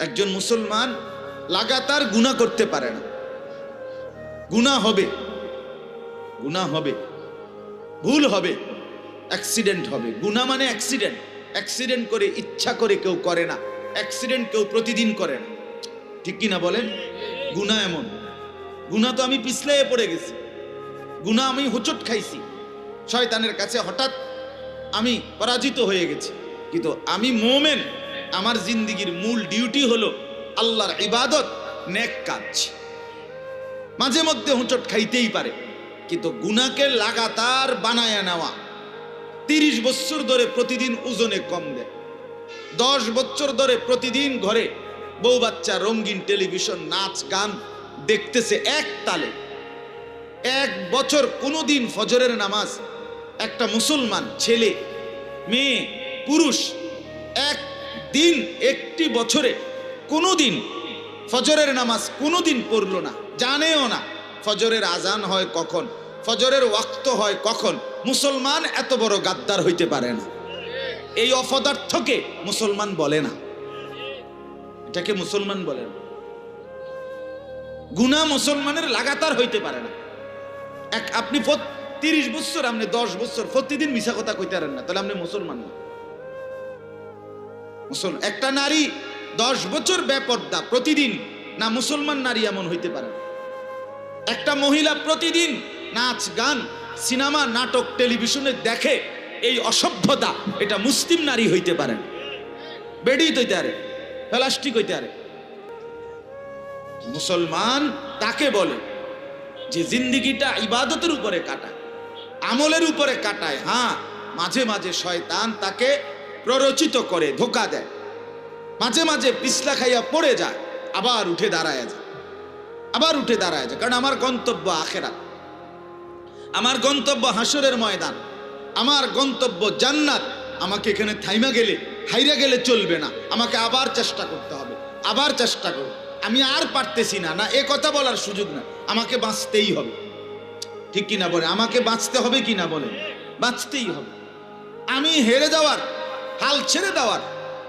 একজন মুসলমান লাগাতার গুণা করতে পারে না। গুণা হবে। গুণা হবে। ভুল হবে। অ্যাক্সিডেন্ট হবে। গুণা মানে অ্যাক্সিডেন্ট। অ্যাক্সিডেন্ট করে ইচ্ছা করে কেউ করে না। অ্যাক্সিডেন্ট কেউ প্রতিদিন করে না। ঠিক কি না বলেন? গুণা এমন। গুণা তো আমি পিছলে পড়ে গেছি। গুণা আমি হোঁচট খাইছি। শয়তানের কাছে হঠাৎ আমি পরাজিত হয়ে গেছি। কিন্তু আমি মোমেন। আমার জিন্দিগির মূল ডিউটি হলো আল্লাহর ইবাদত, নেক কাজ। মাঝে মধ্যে হোঁচট খাইতেই পারে, কিন্তু গুনাকে লাগাতার বানায় নেওয়া তিরিশ বছর ধরে প্রতিদিন ওজনে কম দেয়। দশ বছর ধরে প্রতিদিন ঘরে বউ বাচ্চা, রঙিন টেলিভিশন, নাচ, গান দেখতেছে এক তালে। এক বছর কোনোদিন ফজরের নামাজ, একটা মুসলমান ছেলে, মেয়ে, পুরুষ, এক দিন একটি বছরে কোনোদিন ফজরের নামাজ কোনোদিন পড়ল না, জানেও না ফজরের আজান হয় কখন, ফজরের ওয়াক্ত হয় কখন। মুসলমান এত বড় গাদ্দার হইতে পারে না। এই অপদার্থকে মুসলমান বলে না। এটাকে মুসলমান বলে না। গুণা মুসলমানের লাগাতার হইতে পারে না। এক, আপনি তিরিশ বছর আপনি দশ বছর প্রতিদিন মিশা কথা কইতে পারেন না। তাহলে আপনি মুসলমান না। মুসলমান একটা নারী দশ বছর বেপর্দা প্রতিদিন, না মুসলমান নারী এমন হইতে পারে? একটা মহিলা প্রতিদিন নাচ, গান, সিনেমা, নাটক, টেলিভিশনে দেখে এই অসভ্যতা, এটা মুসলিম নারী হইতে পারে না। বেডি হইতে পারে, প্লাস্টিক হইতে পারে। মুসলমান তাকে বলে যে জিন্দিগিটা ইবাদতের উপরে কাটায়, আমলের উপরে কাটায়। হ্যাঁ মাঝে মাঝে শয়তান তাকে প্ররোচিত করে, ধোকা দেয়। মাঝে মাঝে পিছলা খাইয়া পড়ে যায়, আবার উঠে দাঁড়ায় যায়। আবার উঠে দাঁড়ায় যায়, কারণ আমার গন্তব্য আখেরাত। আমার গন্তব্য হাসরের ময়দান। আমার গন্তব্য জান্নাত। আমাকে এখানে থাইমা গেলে, হাইরা গেলে চলবে না। আমাকে আবার চেষ্টা করতে হবে, আবার চেষ্টা করব। আমি আর পারতেছি না না এ কথা বলার সুযোগ না। আমাকে বাঁচতেই হবে। ঠিক কিনা বলে? আমাকে বাঁচতে হবে কিনা বলে? বাঁচতেই হবে। আমি হেরে যাওয়ার হাল ছেড়ে দেওয়ার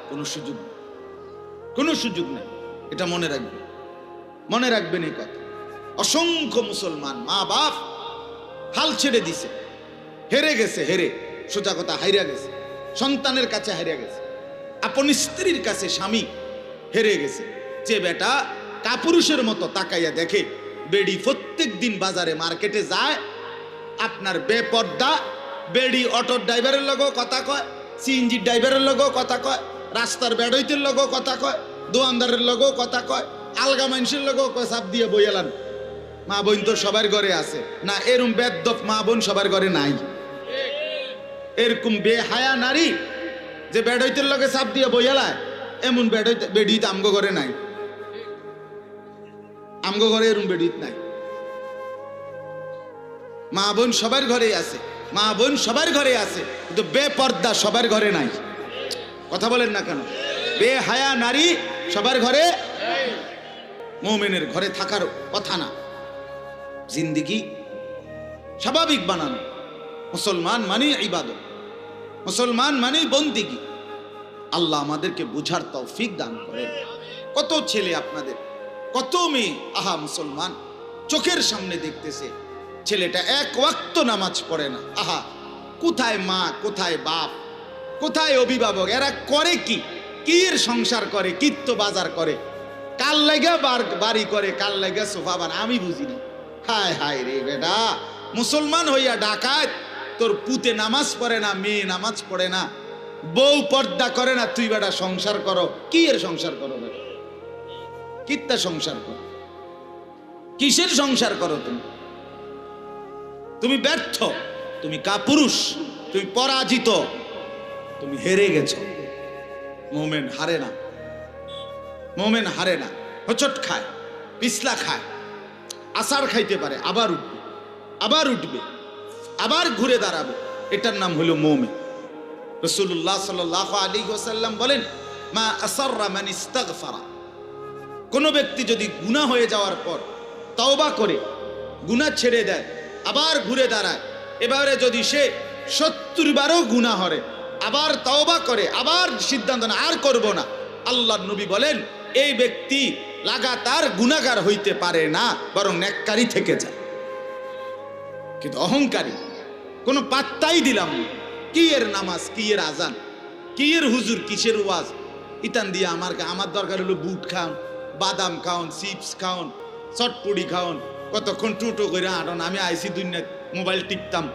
কোনো সুযোগ নেই। কোনো সুযোগ নেই। এটা মনে রাখবে। মনে রাখবেন এই কথা। অসংখ্য মুসলমান মা বাপ হাল ছেড়ে দিছে। হেরে গেছে, হেরে। সোজা কথা, হাইরা গেছে। সন্তানের কাছে হারিয়া গেছে। আপন স্ত্রীর কাছে স্বামী হেরে গেছে। যে বেটা কাপুরুষের মতো তাকাইয়া দেখে বেডি প্রত্যেক দিন বাজারে মার্কেটে যায়, আপনার বেপর্দা বেডি অটো ড্রাইভারের লগেও কথা কয়। সিএনজি ড্রাইভারের লগেও কথা কয়, রাস্তার বেড়ইতের লগেও কথা কয় দোয়ানদারের লগেও কথা কয়, আলগা মানুষের লগেও কয় সাপ দিয়ে বইয়ালান মা বোন তো সবার ঘরে আছে। না, এরম বেদপ মা বোন সবার ঘরে নাই। এরকম বেহায়া নারী যে বেড়ইতের লগে সাপ দিয়ে বইয়ালায় এমন বেড়ইতে বেডিত আমগো ঘরে নাই। আমগো ঘরে এরম বেডিত নাই। মা বোন সবার ঘরে আছে। মা বোন সবার ঘরে আছে, কিন্তু বেপর্দা সবার ঘরে নাই। কথা বলেন না কেন? বেহায়া নারী সবার ঘরে মোমেনের ঘরে থাকার কথা না। জিন্দিগি স্বাভাবিক বানানো। মুসলমান মানে ইবাদত। মুসলমান মানে বন্দিগি। আল্লাহ আমাদেরকে বুঝার তৌফিক দান করেন। কত ছেলে আপনাদের, কত মেয়ে, আহা, মুসলমান, চোখের সামনে দেখতেছে। ছেলেটা এক ওয়াক্ত নামাজ পড়ে না। আহা, কোথায় মা, কোথায় বাপ, কোথায় অভিভাবক, এরা করে কি? কি এর সংসার করে কিত্ত বাজার করে? কাল লাগা বাড়ি করে কাল লাগা সোফা বান? আমি বুঝি না হায় হায় রে বেটা, মুসলমান হইয়া ডাকাত, তোর পুতে নামাজ পড়ে না, মেয়ে নামাজ পড়ে না, বউ পর্দা করে না, তুই বেটা সংসার করো। কি এর সংসার করো বেটা? কিত্তা সংসার করো? কিসের সংসার করো তুমি? তুমি ব্যর্থ, তুমি কাপুরুষ, তুমি পরাজিত, তুমি হেরে গেছ। মোমেন হারে না, মোমেন হারে না, হচট খায়, পিছলা খায় আসার খাইতে পারে, আবার উঠবে আবার উঠবে, আবার ঘুরে দাঁড়াবে। এটার নাম হলো মোমে রসুল্লাহ সাল আলী ওসাল্লাম বলেন, মা আসাররা মান ইস্তাগফারা। কোনো ব্যক্তি যদি গুনাহ হয়ে যাওয়ার পর তওবা করে, গুনাহ ছেড়ে দেয় আবার ঘুরে দাঁড়ায়। এবারে যদি সে সত্তর বারও গুনাহ হরে আবার তওবা করে, আবার সিদ্ধান্ত না আর করব না। আল্লাহ নবী বলেন, এই ব্যক্তি লাগাতার গুণাগার হইতে পারে না, বরং নেককারী থেকে যায়। কিন্তু অহংকারী, কোনো পাত্তাই দিলাম কি এর নামাজ, কি এর আজান, কি এর হুজুর, কিসের ওয়াজ? ইতান দিয়ে আমার আমার দরকার হলো বুট খাওন, বাদাম খাওন, চিপস খাওন চটপুড়ি খাওন কতক্ষণ টুটো করে আটন আমি আইসি দুনিয়া মোবাইল টিপতাম।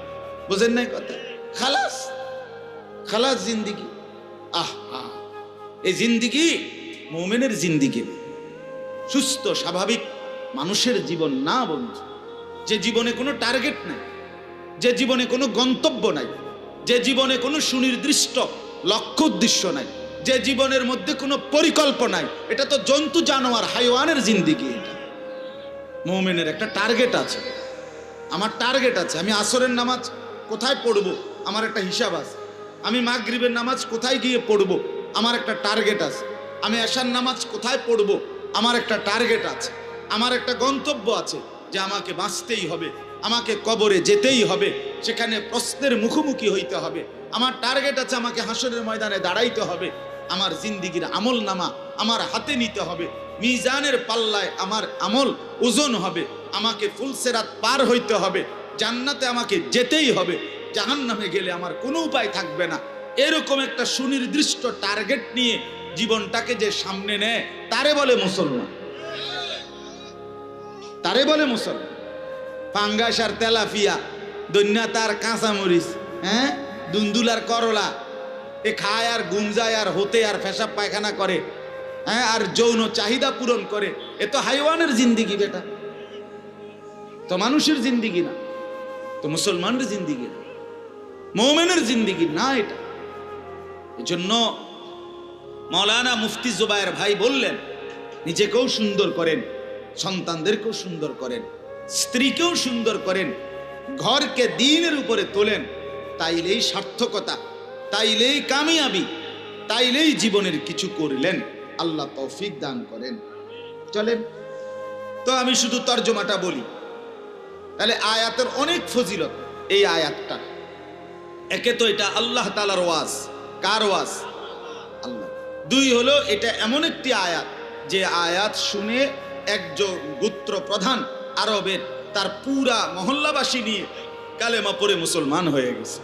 বুঝেন নাই কথা? খালাস খালাস জিন্দিগি। আহ, এই জিন্দিগি মোমেনের জিন্দিগি। সুস্থ, স্বাভাবিক মানুষের জীবন না বন্ধু। যে জীবনে কোনো টার্গেট নাই, যে জীবনে কোনো গন্তব্য নাই, যে জীবনে কোনো সুনির্দিষ্ট লক্ষ্য উদ্দেশ্য নাই, যে জীবনের মধ্যে কোনো পরিকল্পনা নাই, এটা তো জন্তু, জানোয়ার, হাইওয়ানের জিন্দিগি এটা। মোমেনের একটা টার্গেট আছে। আমার টার্গেট আছে। আমি আসরের নামাজ কোথায় পড়ব? আমার একটা হিসাব আছে। আমি মাগরিবের নামাজ কোথায় গিয়ে পড়ব? আমার একটা টার্গেট আছে। আমি এশার নামাজ কোথায় পড়ব? আমার একটা টার্গেট আছে। আমার একটা গন্তব্য আছে যে আমাকে বাঁচতেই হবে। আমাকে কবরে যেতেই হবে। সেখানে প্রশ্নের মুখোমুখি হইতে হবে। আমার টার্গেট আছে আমাকে হাসরের ময়দানে দাঁড়াইতে হবে। আমার জিন্দিগির আমল নামা আমার হাতে নিতে হবে। মিজানের পাল্লায় আমার আমল ওজন হবে, আমাকে ফুলসেরাত পার হইতে হবে, জান্নাতে আমাকে যেতেই হবে জাহান নামে গেলে আমার কোনো উপায় থাকবে না। এরকম একটা সুনির্দিষ্ট টার্গেট নিয়ে জীবনটাকে যে সামনে নেয়, তারে বলে মুসলমান। তারে বলে মুসলমান। পাঙ্গাস আর তেলাফিয়া দৈন্যা তার কাঁচামরিচ হ্যাঁ? দুন্দুলার করলা, এ খায় আর গুঞ্জায় আর হতে আর ফেসাব পায়খানা করে। হ্যাঁ আর যৌন চাহিদা পূরণ করে। এ তো হাইওয়ানের জিন্দিগি বেটা। তো মানুষের জিন্দিগি না, তো মুসলমানের জিন্দিগি না, মৌমেনের জিন্দিগি না এটা। এজন্য মৌলানা মুফতি জুবায়ের ভাই বললেন, নিজেকেও সুন্দর করেন, সন্তানদেরকেও সুন্দর করেন, স্ত্রীকেও সুন্দর করেন, ঘরকে দিনের উপরে তোলেন, তাইলেই সার্থকতা, তাইলেই কামিয়াবি, তাইলেই জীবনের কিছু করলেন। আল্লাহ তৌফিক দান করেন। চলেন, তো আমি শুধু তর্জমাটা বলি। তাহলে আয়াতের অনেক ফজিলত এই আয়াতটা। একে তো এটা আল্লাহ তালার ওয়াজ। কার ওয়াজ? আল্লাহ। দুই হলো এটা এমন একটি আয়াত যে আয়াত শুনে একজন গোত্র প্রধান আরবের তার পুরা মহল্লাবাসী নিয়ে কালেমা পরে মুসলমান হয়ে গেছে।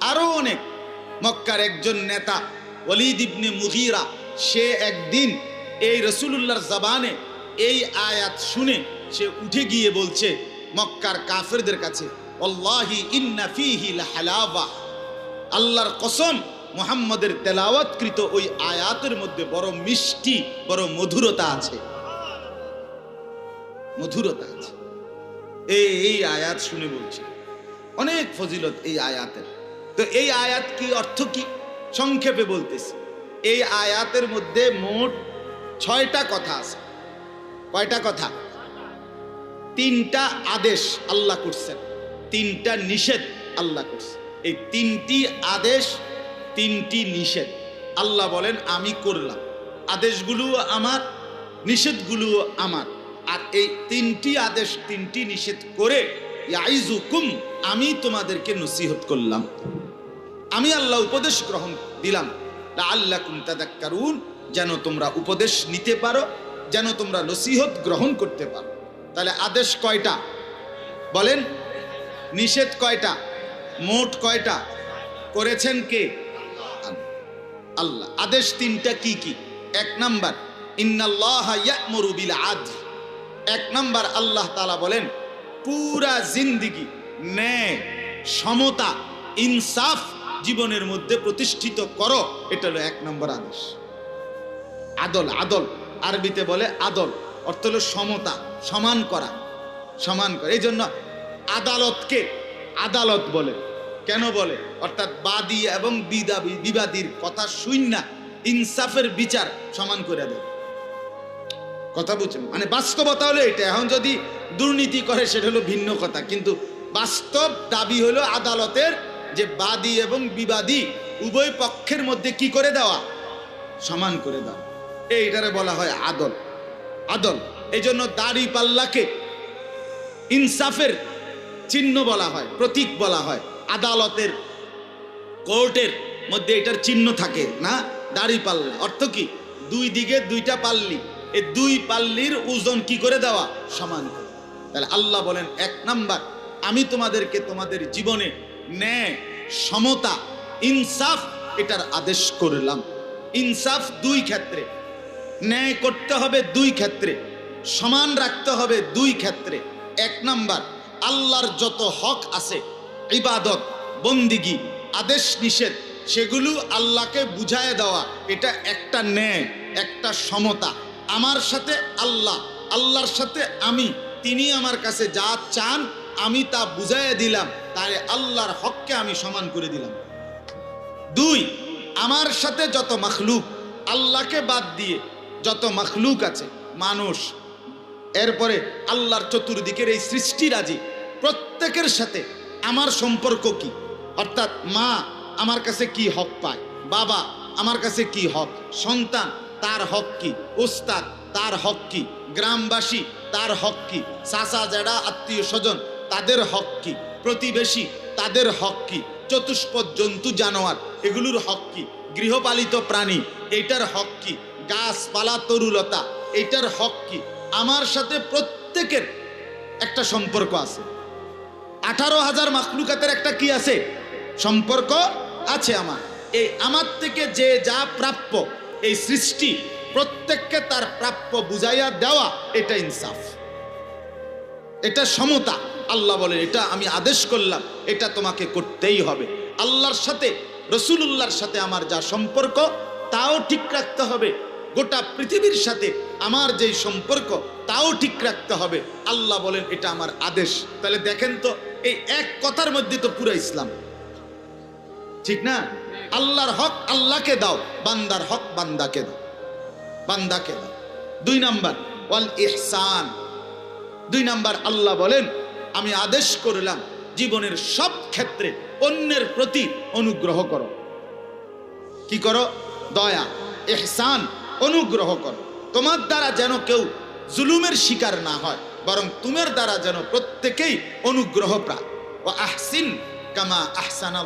আরও অনেক। মক্কার একজন নেতা ওলিদ ইবনে সে একদিন এই রসুলুল্লাহর জবানে এই আয়াত শুনে সে উঠে গিয়ে বলছে, মক্কার কাফেরদের কাছে আল্লাহর কসম, মুহাম্মদের তেলাওয়াতকৃত ওই আয়াতের মধ্যে বড় মিষ্টি, বড় মধুরতা আছে। মধুরতা আছে। এই এই আয়াত শুনে বলছে, অনেক ফজিলত এই আয়াতের। তো এই আয়াত কি অর্থ কি? সংক্ষেপে বলতেছি। এই আয়াতের মধ্যে মোট ছয়টা কথা আছে। কয়টা কথা? তিনটা আদেশ আল্লাহ করছেন। তিনটা নিষেধ আল্লাহ করছেন। এই তিনটি আদেশ, তিনটি নিষেধ। আল্লাহ বলেন, আমি করলাম। আদেশগুলো আমার, নিষেধগুলো আমার। আর এই তিনটি আদেশ, তিনটি নিষেধ করে ইয়াইজুকুম আমি তোমাদেরকে নসিহত করলাম। আমি আল্লাহ উপদেশ গ্রহণ দিলাম। যেন তোমরা উপদেশ নিতে পারো, যেন তোমরা নসিহত গ্রহণ করতে পারো। তাহলে আদেশ কয়টা? বলেন, নিষেধ কয়টা? মোট কয়টা? করেছেন কে? আল্লাহ। আদেশ তিনটা কি কি? এক নাম্বার, ইন্নাল্লাহ ইয়ামুরু বিল আদল এক নাম্বার, আল্লাহ তালা বলেন, পুরা জিন্দিগি, ন্যায়, সমতা, ইনসাফ জীবনের মধ্যে প্রতিষ্ঠিত করো, এটা হলো এক নম্বর আদেশ। আদল আদল, আরবিতে বলে আদল, অর্থ হলো সমতা, সমান করা সমান করা। এই জন্য আদালতকে আদালত বলে। কেন বলে? অর্থাৎ বাদী এবং বিদাবি বিবাদীর কথা শুইনা ইনসাফের বিচার সমান করে দেয় কথা বুঝছেন? মানে বাস্তবতা হলো এটা। এখন যদি দুর্নীতি করে, সেটা হলো ভিন্ন কথা। কিন্তু বাস্তব দাবি হলো আদালতের যে বাদী এবং বিবাদী উভয় পক্ষের মধ্যে কি করে দেওয়া? সমান করে দেওয়া। এইটারে বলা হয় আদল। আদল এই জন্য দাড়ি পাল্লাকে ইনসাফের চিহ্ন বলা হয়, প্রতীক বলা হয়। আদালতের কোর্টের মধ্যে এটার চিহ্ন থাকে, না? দাড়ি পাল্লা। অর্থ কি? দুই দিকে দুইটা পাল্লি। এই দুই পাল্লির ওজন কি করে দেওয়া? সমান তাহলে আল্লাহ বলেন, এক নাম্বার, আমি তোমাদেরকে তোমাদের জীবনে ন্যায়, সমতা, ইনসাফ, এটার আদেশ করলাম। ইনসাফ দুই ক্ষেত্রে, ন্যায় করতে হবে দুই ক্ষেত্রে, সমান রাখতে হবে দুই ক্ষেত্রে। এক নাম্বার, আল্লাহর যত হক আছে, ইবাদত, বন্দিগি, আদেশ নিষেধ, সেগুলো আল্লাহকে বুঝায় দেওয়া, এটা একটা ন্যায়, একটা সমতা। আমার সাথে আল্লাহ, আল্লাহর সাথে আমি, তিনি আমার কাছে যা চান, আমি তা বুঝাইয়া দিলাম। তাই আল্লাহর হককে আমি সমান করে দিলাম। দুই, আমার সাথে যত মখলুক, আল্লাহকে বাদ দিয়ে যত মখলুক আছে, মানুষ, এরপরে আল্লাহর চতুর্দিকের এই সৃষ্টিরাজি প্রত্যেকের সাথে আমার সম্পর্ক কি? অর্থাৎ মা আমার কাছে কি হক পায়? বাবা আমার কাছে কি হক? সন্তান তার হক কি? উস্তাদ তার হক কি? গ্রামবাসী তার হক কি? চাচা জেডা আত্মীয় স্বজন তাদের হক কি? প্রতিবেশী, তাদের হক কি? চতুষ্পদ জন্তু, জানোয়ার, এগুলোর হক কি? গৃহপালিত প্রাণী, এটার হক কি? গাছপালা, তরুলতা, এটার হক কি? আমার সাথে প্রত্যেকের একটা সম্পর্ক আছে। আঠারো হাজার মাখলুকাতের একটা কি আছে? সম্পর্ক আছে আমার। এই আমার থেকে যে যা প্রাপ্য, এই সৃষ্টি প্রত্যেককে তার প্রাপ্য বুঝাইয়া দেওয়া, এটা ইনসাফ। এটা সমতা। আল্লাহ বলেন, এটা আমি আদেশ করলাম, এটা তোমাকে করতেই হবে। আল্লাহর সাথে, রসুলুল্লাহর সাথে আমার যা সম্পর্ক, তাও ঠিক রাখতে হবে। গোটা পৃথিবীর সাথে আমার যেই সম্পর্ক, তাও ঠিক রাখতে হবে। আল্লাহ বলেন, এটা আমার আদেশ। তাহলে দেখেন তো, এই এক কথার মধ্যে তো পুরো ইসলাম। ঠিক না? আল্লাহর হক আল্লাহকে দাও, বান্দার হক বান্দাকে দাও বান্দাকে দাও। দুই নাম্বার, ওয়াল ইহসান। দুই নাম্বার, আল্লাহ বলেন আমি আদেশ করলাম, জীবনের সব ক্ষেত্রে অন্যের প্রতি অনুগ্রহ করো। কি করো? দয়া, এহসান, অনুগ্রহ করো। তোমার দ্বারা যেন কেউ জুলুমের শিকার না হয়, বরং তোমার দ্বারা যেন প্রত্যেকেই অনুগ্রহ প্রা ও আহসিন কামা আহসান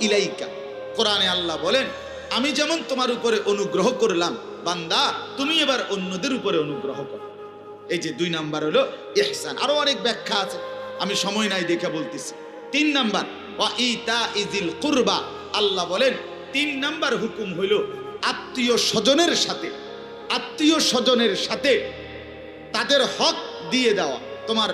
ইলাইকা। কোরআনে আল্লাহ বলেন, আমি যেমন তোমার উপরে অনুগ্রহ করলাম, বান্দা, তুমি এবার অন্যদের উপরে অনুগ্রহ করো। এই যে দুই নাম্বার হলো এহসান। আরও অনেক ব্যাখ্যা আছে। আমি সময় নাই দেখে বলতেছি। তিন নাম্বার ওয়া ইজিল কুরবা। আল্লাহ বলেন, তিন নাম্বার হুকুম হইল আত্মীয় স্বজনের সাথে, আত্মীয় স্বজনের সাথে তাদের হক দিয়ে দেওয়া। তোমার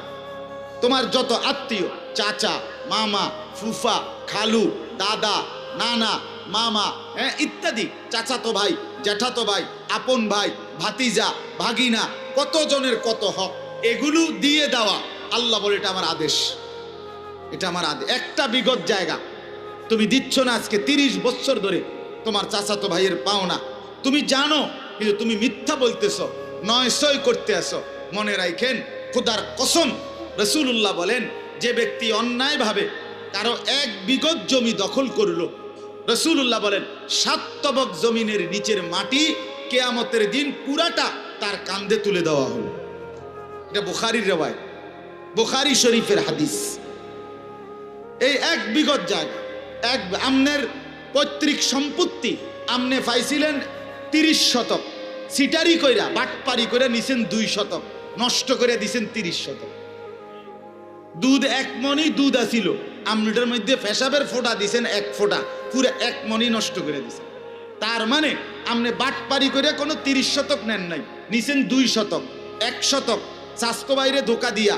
তোমার যত আত্মীয়, চাচা, মামা, ফুফা, খালু, দাদা, নানা, মামা হ্যাঁ ইত্যাদি, চাচাতো ভাই, জ্যাঠাতো ভাই, আপন ভাই, ভাতিজা, ভাগিনা কত জনের কত হক, এগুলো দিয়ে দেওয়া। আল্লাহ বলে, এটা আমার আদেশ। এটা আমার আদেশ একটা বিগত জায়গা। তুমি দিচ্ছ না আজকে তিরিশ বছর ধরে। তোমার চাচাতো ভাইয়ের পাওনা তুমি জানো, কিন্তু তুমি মিথ্যা বলতেছ নয় সই করতে আসো মনে রাখেন খুদার কসম রসুল্লাহ বলেন, যে ব্যক্তি অন্যায়ভাবে কারও এক বিগত জমি দখল করল রসুল্লাহ বলেন সাত তবক জমিনের নিচের মাটি কেয়ামতের দিন পুরাটা তার কান্দে তুলে দেওয়া হলো। এটা বুখারির রেওয়ায় বুখারি শরীফের হাদিস। এই এক বিগত জায়গা এক আমনের পৈতৃক সম্পত্তি আমনে পাইছিলেন তিরিশ শতক। সিটারি কইরা, বাটপারি করে নিছেন দুই শতক, নষ্ট করে দিছেন তিরিশ শতক। দুধ এক মনি দুধ আসিল আমনেটার মধ্যে ফেসাবের ফোঁটা দিছেন এক ফোঁটা, পুরো এক মনি নষ্ট করে দিছেন। তার মানে আমনে বাটপারি করে কোনো তিরিশ শতক নেন নাই, নিছেন দুই শতক, এক শতক, স্বাস্থ্য বাইরে ধোকা দিয়া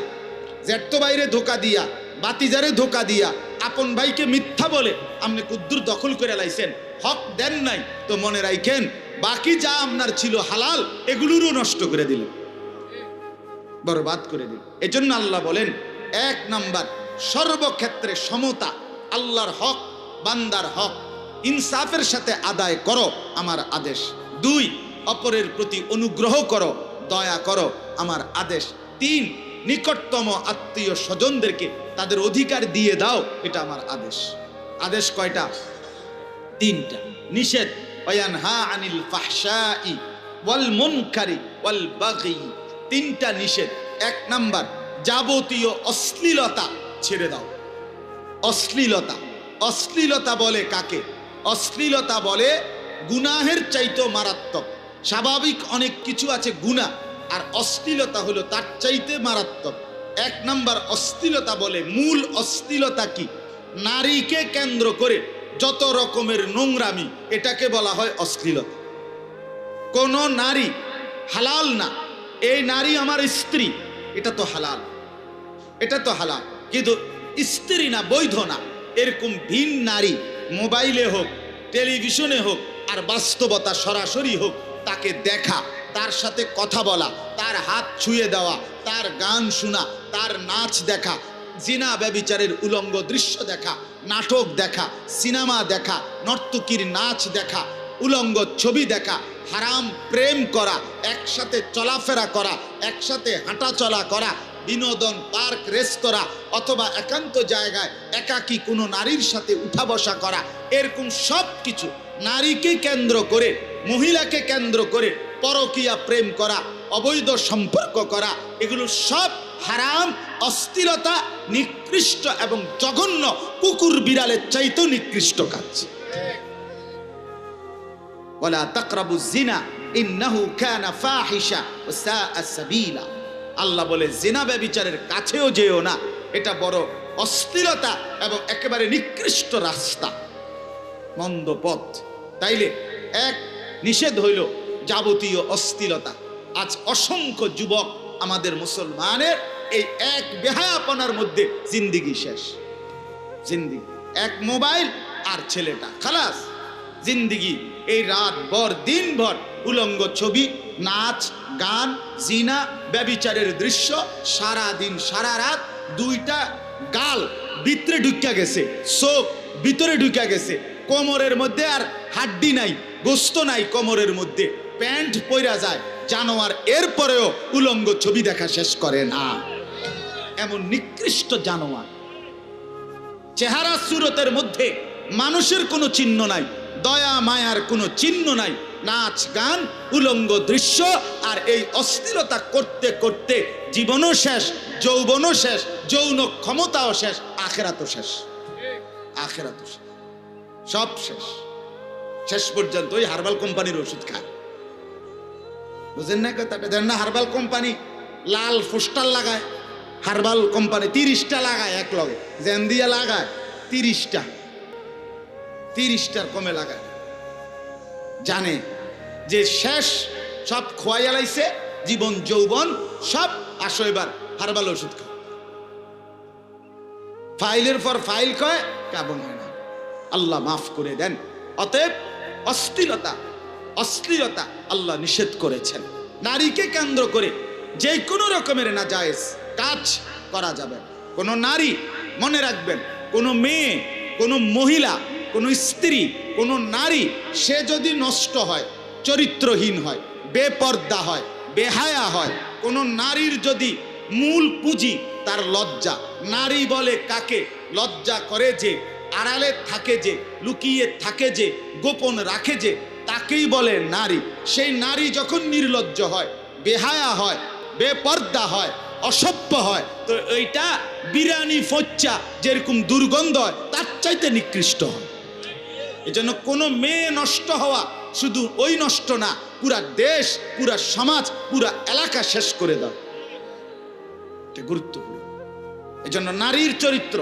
জ্যাঠ্য বাইরে ধোকা দিয়া, বাতিজারে ধোকা দিয়া, আপন ভাইকে মিথ্যা বলে আপনি কুদ্দুর দখল করে লাইছেন। হক দেন নাই, তো মনে রাখেন বাকি যা আপনার ছিল হালাল, এগুলোরও নষ্ট করে দিল বরবাদ করে দিল এজন্য আল্লাহ বলেন, এক নাম্বার, সর্বক্ষেত্রে সমতা, আল্লাহর হক, বান্দার হক। ইনসাফের সাথে আদায় করো আমার আদেশ। দুই, অপরের প্রতি অনুগ্রহ করো, দয়া করো আমার আদেশ। তিন নিকটতম আত্মীয় স্বজনদেরকে তাদের অধিকার দিয়ে দাও, এটা আমার আদেশ। আদেশ কয়টা? তিনটা। নিষেধ আনিল ওয়াল বাগি। তিনটা নিষেধ। এক নাম্বার, যাবতীয় অশ্লীলতা ছেড়ে দাও। অশ্লীলতা। অশ্লীলতা বলে কাকে? অশ্লীলতা বলে গুনাহের চাইতো মারাত্মক। স্বাভাবিক অনেক কিছু আছে গুণা আর অশ্লীলতা হলো তার চাইতে মারাত্মক। এক নাম্বার অশ্লীলতা বলে মূল অশ্লীলতা কি? নারীকে কেন্দ্র করে যত রকমের নোংরামি, এটাকে বলা হয় অশ্লীলতা। কোন নারী হালাল না, এই নারী আমার স্ত্রী, এটা তো হালাল। এটা তো হালাল, কিন্তু স্ত্রী না, বৈধ না, এরকম ভিন নারী মোবাইলে হোক, টেলিভিশনে হোক, আর বাস্তবতা সরাসরি হোক, তাকে দেখা তার সাথে কথা বলা, তার হাত ছুঁয়ে দেওয়া, তার গান শোনা, তার নাচ দেখা, জিনা ব্যবিচারের উলঙ্গ দৃশ্য দেখা, নাটক দেখা, সিনেমা দেখা, নর্তকীর নাচ দেখা, উলঙ্গ ছবি দেখা, হারাম প্রেম করা, একসাথে চলাফেরা করা, একসাথে হাঁটাচলা করা, বিনোদন পার্ক রেস্তোরাঁ অথবা একান্ত জায়গায় একাকী কোনো নারীর সাথে উঠা বসা করা, এরকম সব কিছু নারীকে কেন্দ্র করে, মহিলাকে কেন্দ্র করে পরকীয়া, প্রেম করা, অবৈধ সম্পর্ক করা, এগুলো সব হারাম, অস্থিরতা, নিকৃষ্ট এবং জঘন্য কুকুর বিড়ালের চাইতেও নিকৃষ্ট কাজ। সাবিলা। আল্লাহ বলে জিনা ব্যভিচারের কাছেও যেও না, এটা বড় অস্থিরতা এবং একেবারে নিকৃষ্ট রাস্তা। মন্দ পথ। তাইলে এক নিষেধ হইল যাবতীয় অস্থিরতা আজ অসংখ্য যুবক আমাদের মুসলমানের এই এক বেহায়াপনার মধ্যে জিন্দিগি শেষ। জিন্দিগি। এক মোবাইল আর ছেলেটা। খালাস, জিন্দিগি। এই রাত ভর, দিন ভর উলঙ্গ ছবি, নাচ, গান, জিনা, ব্যবিচারের দৃশ্য সারা দিন সারা রাত দুইটা গাল ভিতরে ঢুকিয়া গেছে, চোখ ভিতরে ঢুকিয়া গেছে। কোমরের মধ্যে আর হাড্ডি নাই, গোস্ত নাই কোমরের মধ্যে। প্যান্ট পইরা যায়। জানোয়ার এরপরেও উলঙ্গ ছবি দেখা শেষ করে না। এমন নিকৃষ্ট জানোয়ার। চেহারা সুরতের মধ্যে মানুষের কোনো চিহ্ন নাই, দয়া মায়ার কোনো চিহ্ন নাই। নাচ, গান, উলঙ্গ দৃশ্য আর এই অস্থিরতা করতে করতে জীবনও শেষ, যৌবনও শেষ, যৌন ক্ষমতাও শেষ, আখেরাতও শেষ। আখেরাতও শেষ। সব শেষ। শেষ পর্যন্ত ওই হার্বাল কোম্পানির ওষুধ খায়। বুঝেন না কথাটা জানেন না, হার্বাল কোম্পানি লাল পোস্টার লাগায়, হার্বাল কোম্পানি তিরিশটা লাগায় এক লগে। জেন দিয়ে লাগায়, তিরিশটা, তিরিশটার কমে লাগায়। জানে যে শেষ, সব খোয়াই আলাইছে জীবন, যৌবন, সব আসো এবার, হার্বাল ওষুধ খাও। ফাইলের পর ফাইল কয় কেমন হয় না। আল্লাহ মাফ করে দেন। অতএব অশ্লীলতা অশ্লীলতা আল্লাহ নিষেধ করেছেন। নারীকে কেন্দ্র করে যে কোনো রকমের না জায়েজ কাজ করা যাবে। কোনো নারী মনে রাখবেন, কোনো মেয়ে, কোনো মহিলা, কোনো স্ত্রী, কোনো নারী, সে যদি নষ্ট হয়, চরিত্রহীন হয়, বেপর্দা হয়, বেহায়া হয়, কোনো নারীর যদি মূল পুঁজি তার লজ্জা। নারী বলে কাকে? লজ্জা করে যে, আড়ালে থাকে যে, লুকিয়ে থাকে যে, গোপন রাখে যে তাকেই বলে নারী। সেই নারী যখন নির্লজ্জ হয়, বেহায়া হয়, বেপর্দা হয়, অসভ্য হয়, তো এইটা বিরানি ফচ্চা যেরকম দুর্গন্ধ হয়, তার চাইতে নিকৃষ্ট হয়। এজন্য কোনো মেয়ে নষ্ট হওয়া শুধু ওই নষ্ট না, পুরা দেশ, পুরা সমাজ, পুরা এলাকা শেষ করে দাও। এটা গুরুত্বপূর্ণ। এজন্য নারীর চরিত্র,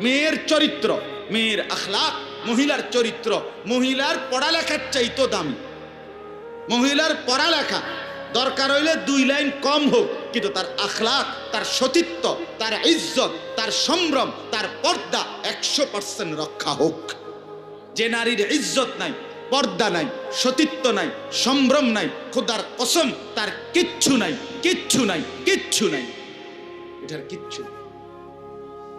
মেয়ের চরিত্র, মেয়ের আখলাক মহিলার চরিত্র, মহিলার পড়ালেখার চাইতো দামি। মহিলার পড়ালেখা দরকার হইলে দুই লাইন কম হোক, কিন্তু তার আখলাক তার সতীত্ব, তার ইজ্জত, তার সম্ভ্রম, তার পর্দা একশো পার্সেন্ট রক্ষা হোক। যে নারীর ইজ্জত নাই, পর্দা নাই, সতীত্ব নাই, সম্ভ্রম নাই, খোদার কসম, তার কিচ্ছু নাই কিচ্ছু নাই কিচ্ছু নাই। এটার কিচ্ছু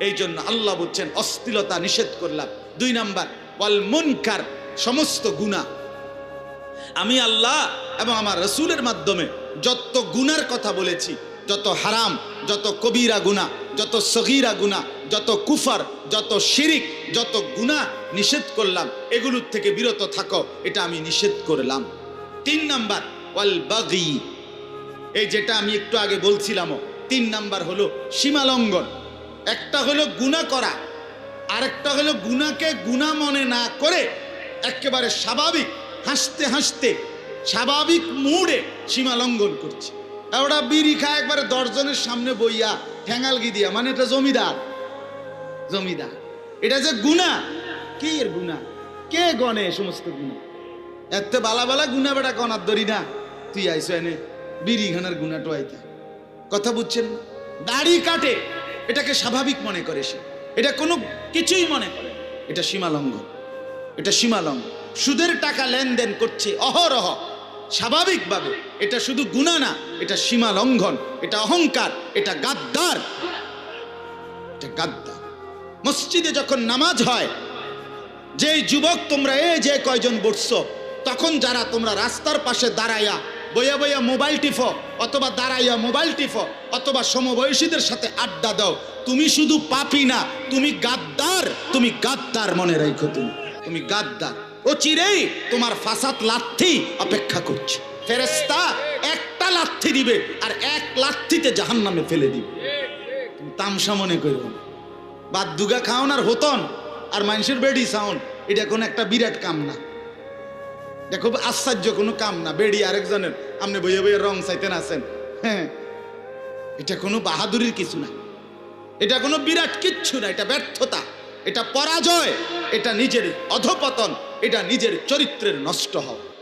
এই জন্য আল্লাহ বলছেন, অস্থিলতা নিষেধ করলাম। দুই নাম্বার, ওয়াল মুনকার, সমস্ত গুণা আমি আল্লাহ এবং আমার রসুলের মাধ্যমে যত গুনার কথা বলেছি, যত হারাম, যত কবিরা গুণা যত সগিরা গুণা যত কুফার, যত শিরিক, যত গুণা নিষেধ করলাম, এগুলোর থেকে বিরত থাকো, এটা আমি নিষেধ করলাম। তিন নাম্বার, ওয়াল বাগি। এই যেটা আমি একটু আগে বলছিলামও, তিন নাম্বার হলো সীমালঙ্ঘন। একটা হলো গুণা করা আরেকটা হলো গুণাকে গুণা মনে না করে একেবারে স্বাভাবিক, হাসতে হাসতে, স্বাভাবিক মুডে সীমা লঙ্ঘন করছে। ওরা বিড়ি খায় একবারে দশজনের সামনে বইয়া ঠ্যাঙ্গালগি দিয়া। মানে এটা জমিদার। জমিদার। এটা যে গুণা, কে এর গুণা? কে গনে সমস্ত গুণা? এত বালা বালা গুণা বেটা গনার ধরি না। তুই আইস এনে বিড়ি খানার গুণা টোয়াইতা কথা বুঝছেন? দাড়ি কাটে, এটাকে স্বাভাবিক মনে করে সে। এটা কোনো কিছুই মনে করে। এটা সীমালঙ্ঘন। এটা সীমালঙ্ঘন। সুদের টাকা লেনদেন করছে অহরহ। স্বাভাবিকভাবে এটা শুধু গুণা না, এটা সীমা লঙ্ঘন এটা অহংকার, এটা গাদ্দার। এটা গাদ্দার। মসজিদে যখন নামাজ হয় যে যুবক তোমরা এ যে কয়জন বসছো, তখন যারা তোমরা রাস্তার পাশে দাঁড়াইয়া বইয়া বইয়া মোবাইল টিফো, অথবা দাঁড়াইয়া মোবাইল টিফো, অথবা সমবয়সীদের সাথে আড্ডা দাও। তুমি শুধু পাপি না, তুমি গাদ্দার তুমি গাদ্দার মনে রাখো তুমি। তুমি গাদ্দার। ও চিরেই তোমার ফাসাদ লাথি অপেক্ষা করছে। ফেরেস্তা একটা লাথি দিবে, আর এক লাথিতে জাহান্নামে ফেলে দিবে। তুমি তামসা মনে করো বাদ দুগা খাওন আর হতন, আর মানুষের বেডি সাউন, এটা কোনো একটা বিরাট কাম না। খুব আশ্চর্য কোনো কাম না। বেডি আরেকজনের। আপনি বইয়ে বইয়ে রং চাইতেন আছেন হ্যাঁ এটা কোনো বাহাদুরির কিছু না। এটা কোনো বিরাট কিচ্ছু না, এটা ব্যর্থতা। এটা পরাজয়, এটা নিজের অধপতন, এটা নিজের চরিত্রের নষ্ট হওয়া।